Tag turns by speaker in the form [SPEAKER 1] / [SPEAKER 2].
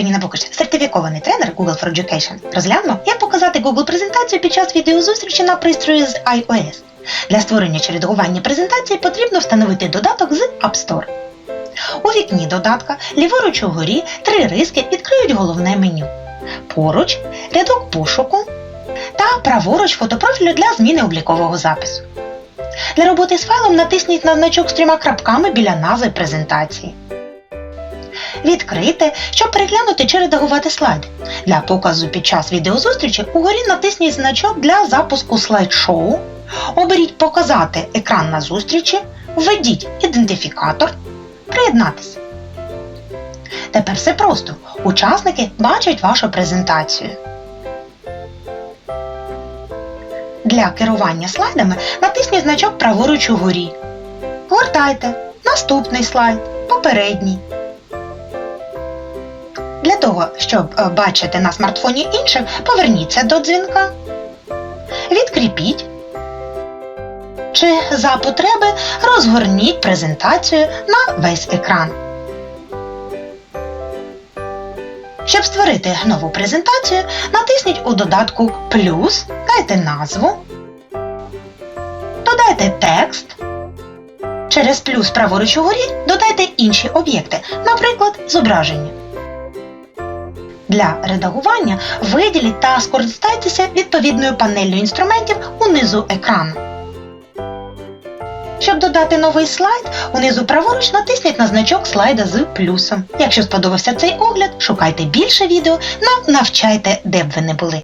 [SPEAKER 1] Антоніна Букаш, сертифікований тренер Google for Education. Розглянемо, як показати Google презентацію під час відеозустрічі на пристрої з iOS. Для створення чи редагування презентації потрібно встановити додаток з App Store. У вікні додатка ліворуч угорі три риски відкриють головне меню. Поруч рядок пошуку та праворуч фотопрофілю для зміни облікового запису. Для роботи з файлом натисніть на значок з трьома крапками біля назви презентації. Відкрийте, щоб переглянути чи редагувати слайди. Для показу під час відеозустрічі угорі натисніть значок для запуску слайд-шоу. Оберіть Показати екран на зустрічі, введіть ідентифікатор, приєднатися. Тепер все просто. Учасники бачать вашу презентацію. Для керування слайдами натисніть значок праворуч угорі. Гортайте. Наступний слайд. Попередній. Для того, щоб е, бачити на смартфоні інших, поверніться до дзвінка. Відкріпіть. Чи за потреби розгорніть презентацію на весь екран. Щоб створити нову презентацію, натисніть у додатку Плюс, дайте назву, додайте текст. Через плюс праворуч угорі додайте інші об'єкти, наприклад, зображення. Для редагування виділіть та скористайтеся відповідною панеллю інструментів унизу екрану. Щоб додати новий слайд, унизу праворуч натисніть на значок слайда з плюсом. Якщо сподобався цей огляд, шукайте більше відео на навчайте, де б ви не були.